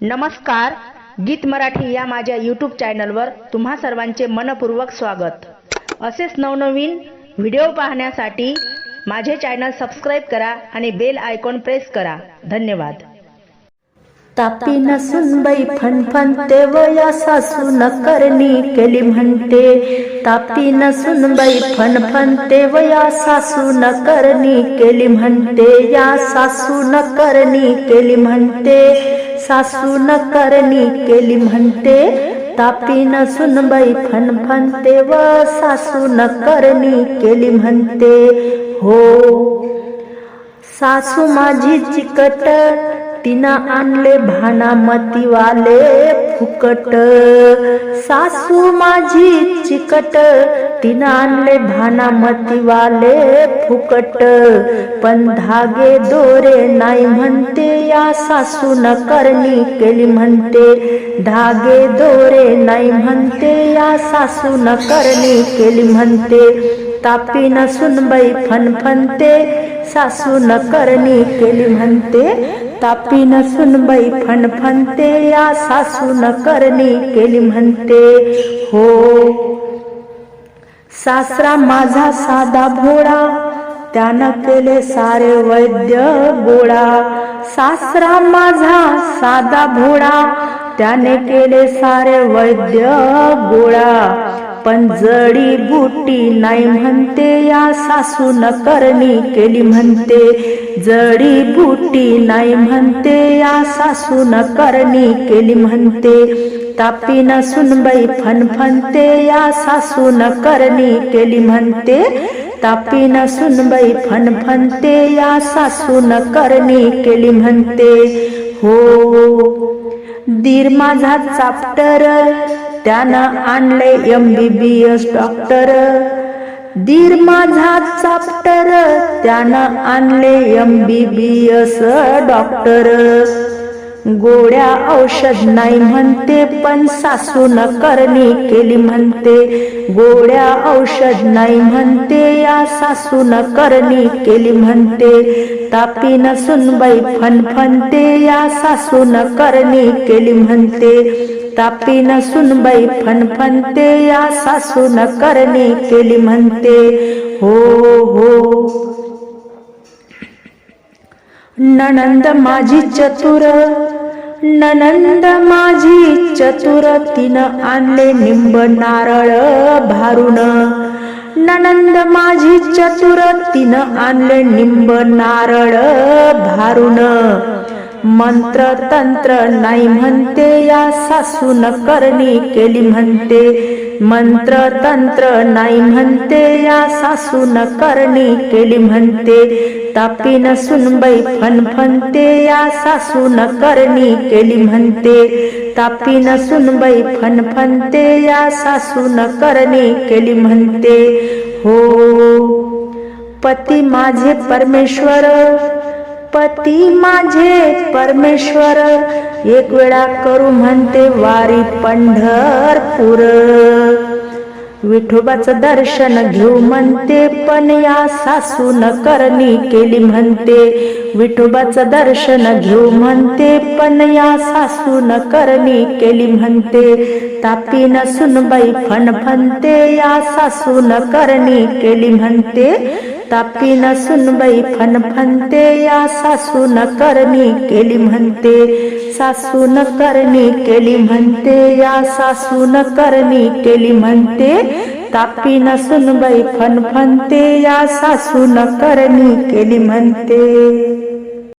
नमस्कार गीत मराठी या माझ्या यूट्यूब चॅनलवर तुम्हा सर्वांचे मनपूर्वक स्वागत. असेच नवनवीन व्हिडिओ पाहण्यासाठी माझे चॅनल सबस्क्राईब करा आणि बेल आयकॉन प्रेस करा. धन्यवाद. तापी नसून बाई फणफण तेवया सासू न करणी केली म्हणते. तापी नसून बाई फणफण तेवया सासू न करणी केली म्हणते. या सासू न करणी केली म्हणते. सासू न करणी केली म्हणते तापी नसून बाई फणफण तेव सासू न करणी केली म्हणते. हो सासू माझी चिकट तिनं आणले भानामतीवाले फुकट. सासू माझी चिकट तिनं आणले भानामतीवाले फुकट पण धागे दोरे नाही म्हणते या सासू करणी केली म्हणते. धागे दोरे नाही म्हणते या सासू करणी केली म्हणते. तापी नसून बाई फणफणते सासू न करणी केली म्हणते. तापी नसून बाई फणफणते या सासू न करणी केली म्हणते. हो सासरा माझा साधा भोळा त्यानं केले सारे वैद्य गोळा. सासरा माझा साधा भोळा त्याने केले सारे वैद्य गोळा. पण जडी बुटी नाही म्हणते या सासू न करणी केली म्हणते. जडी बुटी नाही म्हणते या सासू न करणी केली म्हणते. तापी न सुनबाई फणफणते या सासू न करणी केली म्हणते. तापी न सुनबाई फणफणते या सासू न करणी केली म्हणते. हो दीर माझा चाप्टर त्यानं आणले M B B S doctor दीर माझा चाप्टर. त्यानं आणले M B B S doctor गोड्या औषध नाही म्हणते पण सासू करणी केली म्हणते. गोड्या औषध नाही म्हणते या सासू करणी केली म्हणते. तापी न सुनबाई फनफनते या सासू करणी केली म्हणते. तापी न सुनबाई फनफनते या सासू करणी केली म्हणते. हो हो. ननंद माझी चतुर ननंद माझी चतुर तिनं आणले निंब नारळ भारून. ननंद माझी चतुर तिनं आणले निंब नारळ भारून. मंत्र तंत्र नाही म्हणते या सासून करणी केली म्हणते. मंत्र तंत्र नाही म्हणते या सासू न करणी केली म्हणते. तापी न सुनबाई फणफणते या सासू न करणी केली म्हणते. तापी न सुनबाई फणफणते या सासू न करणी केली म्हणते. हो पती माझे परमेश्वर पती माझे परमेश्वर एक वेळा करू म्हणते वारी पंढरपूर. विठोबाचं दर्शन घेऊ म्हणते पण या सासू न करणी केली म्हणते. विठोबाचं दर्शन घेऊ म्हणते पण या सासू न करणी केली म्हणते. तापी सुनबाई फणफणते या सासू न करणी केली म्हणते. तापी न सुनबाई फनफनते या सासू न करणी केली म्हणते. सासू न करणी केली म्हणते या सासू न करणी केली म्हणते. तापी न सुनबाई फनफनते या सासू न करणी केली म्हणते.